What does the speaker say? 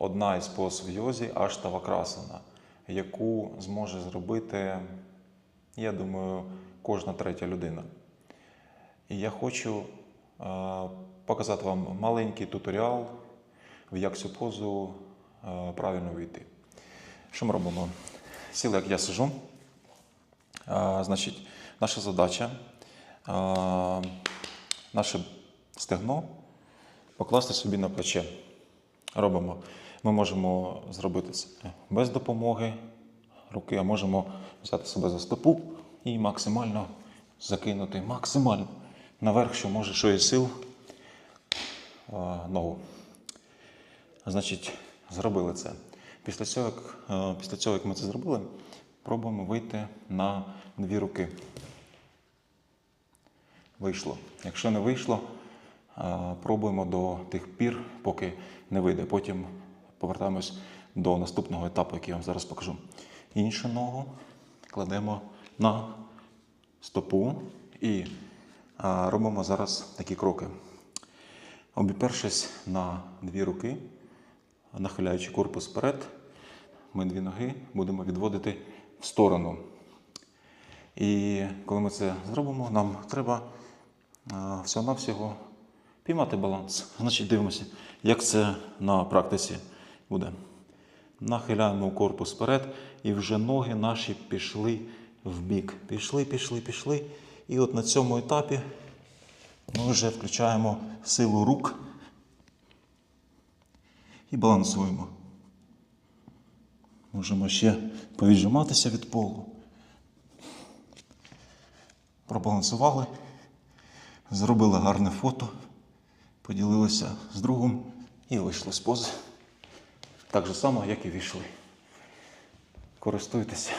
одна із поз в йозі аштавакрасана, яку зможе зробити, я думаю, кожна третя людина. І я хочу е, показати вам маленький туторіал, в як цю позу е, правильно вийти. Що ми робимо? Сіли, як я сижу. Е, значить, наша задача наше стегно покласти собі на плече. Робимо. Ми можемо зробити це без допомоги руки, а можемо взяти себе за стопу і максимально закинути, максимально наверх, що може, що є сил е, ногу. Значить, зробили це. Після цього, як, е, після цього, як ми це зробили, пробуємо вийти на дві руки. Вийшло. Якщо не вийшло, е, пробуємо до тих пір, поки не вийде. Потім повертаємось до наступного етапу, який я вам зараз покажу. Іншу ногу кладемо на стопу і робимо зараз такі кроки. Обіпершись на дві руки, нахиляючи корпус вперед, ми дві ноги будемо відводити в сторону. І коли ми це зробимо, нам треба всього-навсього піймати баланс. Значить, дивимося, як це на практиці буде. Нахиляємо корпус вперед, і вже ноги наші пішли в бік. Пішли, пішли, пішли. І от на цьому етапі ми вже включаємо силу рук і балансуємо. Можемо ще повіджиматися від полу. Пробалансували, зробили гарне фото, поділилися з другом і вийшли з пози. Так же само, як і війшли. Користуйтеся.